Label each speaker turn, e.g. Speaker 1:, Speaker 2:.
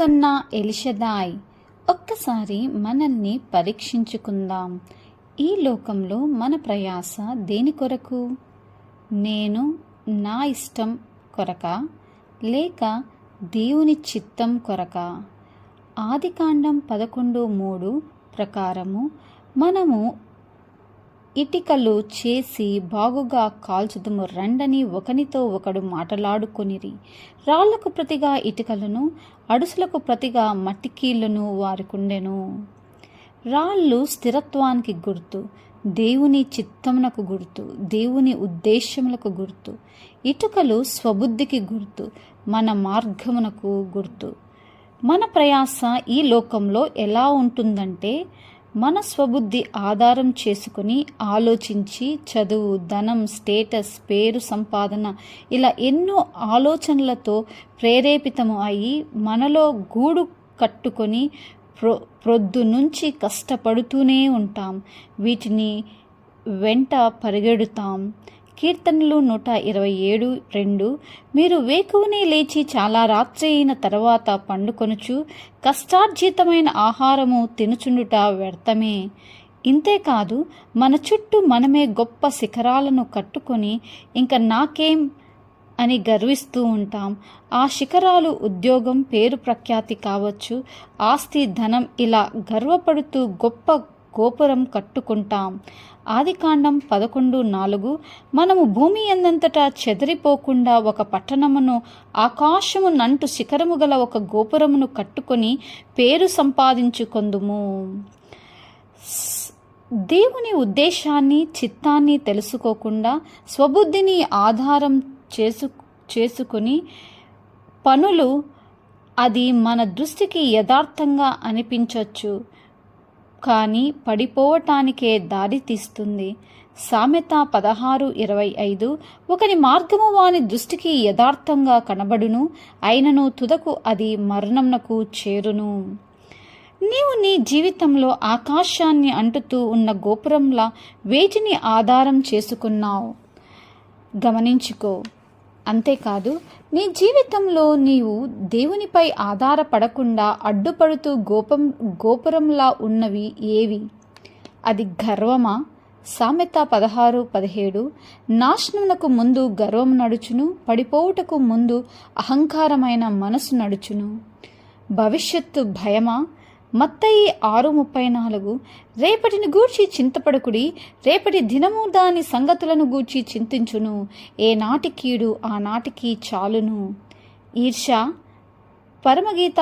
Speaker 1: ప్రసన్న ఎలిషదాయ్. ఒక్కసారి మనల్ని పరీక్షించుకుందాం. ఈ లోకంలో మన ప్రయాస దేని కొరకు? నేను నా ఇష్టం కొరక లేక దేవుని చిత్తం కొరక? ఆదికాండం పదకొండు మూడు ప్రకారము మనము ఇటికలు చేసి బాగుగా కాల్చుదుము రండని ఒకనితో ఒకడు మాటలాడుకొనిరి. రాళ్ళకు ప్రతిగా ఇటుకలను అడుసులకు ప్రతిగా మట్టికీళ్ళను వారికుండెను. రాళ్ళు స్థిరత్వానికి గుర్తు దేవుని చిత్తమునకు గుర్తు దేవుని ఉద్దేశములకు గుర్తు. ఇటుకలు స్వబుద్ధికి గుర్తు మన మార్గమునకు గుర్తు. మన ప్రయాస ఈ లోకంలో ఎలా ఉంటుందంటే మన స్వబుద్ధి ఆధారం చేసుకుని ఆలోచించి చదువు ధనం స్టేటస్ పేరు సంపాదన ఇలా ఎన్నో ఆలోచనలతో ప్రేరేపితము అయి మనలో గూడు కట్టుకొని ప్రొ ప్రొద్దు నుంచి కష్టపడుతూనే ఉంటాం. వీటిని వెంట పరిగెడుతాం. కీర్తనలు నూట ఇరవై ఏడు రెండు. మీరు వేకువనే లేచి చాలా రాత్రి అయిన తర్వాత పండుకొనుచు కష్టార్జితమైన ఆహారము తినుచుండుట వ్యర్థమే. ఇంతేకాదు మన చుట్టూ మనమే గొప్ప శిఖరాలను కట్టుకొని ఇంకా నాకేం అని గర్విస్తూ ఉంటాం. ఆ శిఖరాలు ఉద్యోగం పేరు ప్రఖ్యాతి కావచ్చు ఆస్తి ధనం ఇలా గర్వపడుతూ గొప్ప గోపురం కట్టుకుంటాం. ఆదికాండం పదకొండు నాలుగు మనము భూమి ఎందంతటా చెదిరిపోకుండా ఒక పట్టణమును ఆకాశము నంటు శిఖరము గల ఒక గోపురమును కట్టుకొని పేరు సంపాదించుకొందుము. దేవుని ఉద్దేశాన్ని చిత్తాన్ని తెలుసుకోకుండా స్వబుద్ధిని ఆధారం చేసు చేసుకుని పనులు అది మన దృష్టికి యథార్థంగా అనిపించవచ్చు కానీ పడిపోవటానికే దారి తీస్తుంది. సామెత పదహారు ఇరవై ఐదు. ఒకని మార్గము వాని దృష్టికి యథార్థంగా కనబడును. అయినను తుదకు అది మరణంనకు చేరును. నీవు నీ జీవితంలో ఆకాశాన్ని అంటుతూ ఉన్న గోపురంలా వేటిని ఆధారం చేసుకున్నావు. గమనించుకో. అంతేకాదు నీ జీవితంలో నీవు దేవునిపై ఆధారపడకుండా అడ్డుపడుతూ గోపం గోపురంలా ఉన్నవి ఏవి? అది గర్వమా? సామెత పదహారు పదిహేడు నాశనమునకు ముందు గర్వం నడుచును పడిపోవుటకు ముందు అహంకారమైన మనసు నడుచును. భవిష్యత్తు భయమా? మత్తయి ఆరు ముప్పై నాలుగు. రేపటిని గూర్చి చింతపడకుడి రేపటి దినము దాని సంగతులను గూర్చి చింతించును. ఏ కీడు ఆ చాలును. ఈర్ష పరమగీత